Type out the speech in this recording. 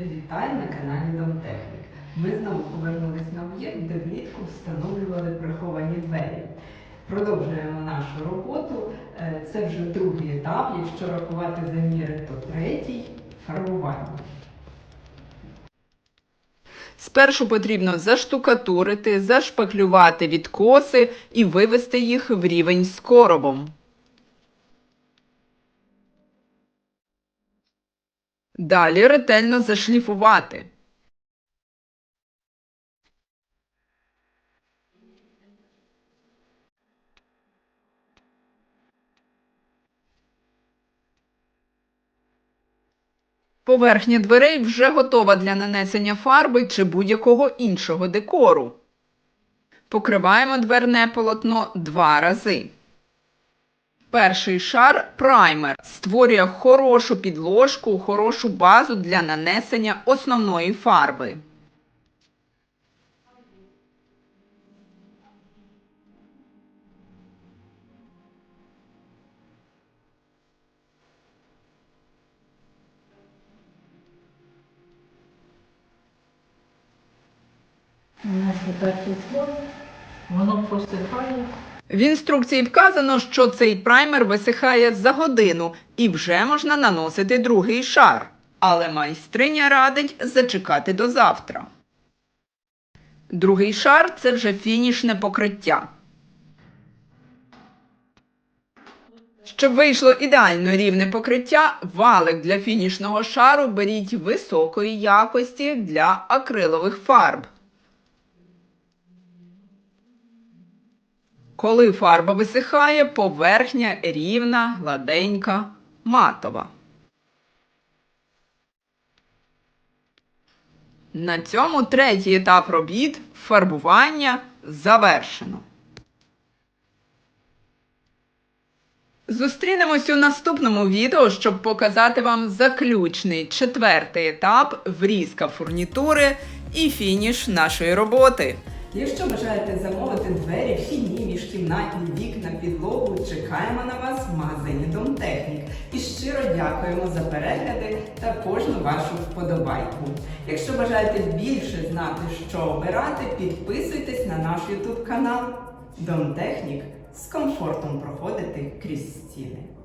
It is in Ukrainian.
Вітаю на каналі Домтехнік. Ми знову повернулись на об'єкт, де влітку встановлювали приховані двері. Продовжуємо нашу роботу. Е, Це вже другий етап. Якщо рахувати заміри, то третій фарбування. Спершу потрібно заштукатурити, зашпаклювати відкоси і вивести їх в рівень з коробом. Далі ретельно зашліфувати. Поверхня дверей вже готова для нанесення фарби чи будь-якого іншого декору. Покриваємо дверне полотно два рази. Перший шар праймер створює хорошу підложку, хорошу базу для нанесення основної фарби. Нанесли перший слой, воно просихає. В інструкції вказано, що цей праймер висихає за годину і вже можна наносити другий шар. Але майстриня радить зачекати до завтра. Другий шар це вже фінішне покриття. Щоб вийшло ідеально рівне покриття, валик для фінішного шару беріть високої якості для акрилових фарб. Коли фарба висихає, поверхня рівна, гладенька, матова. На цьому третій етап робіт фарбування завершено. Зустрінемось у наступному відео, щоб показати вам заключний четвертий етап врізка фурнітури і фініш нашої роботи. Якщо бажаєте замовити двері, вхідні, міжкімнатні, вікна, підлогу, чекаємо на вас в магазині Домтехнік. І щиро дякуємо за перегляди та кожну вашу вподобайку. Якщо бажаєте більше знати, що обирати, підписуйтесь на наш YouTube канал Домтехнік з комфортом проходити крізь стіни.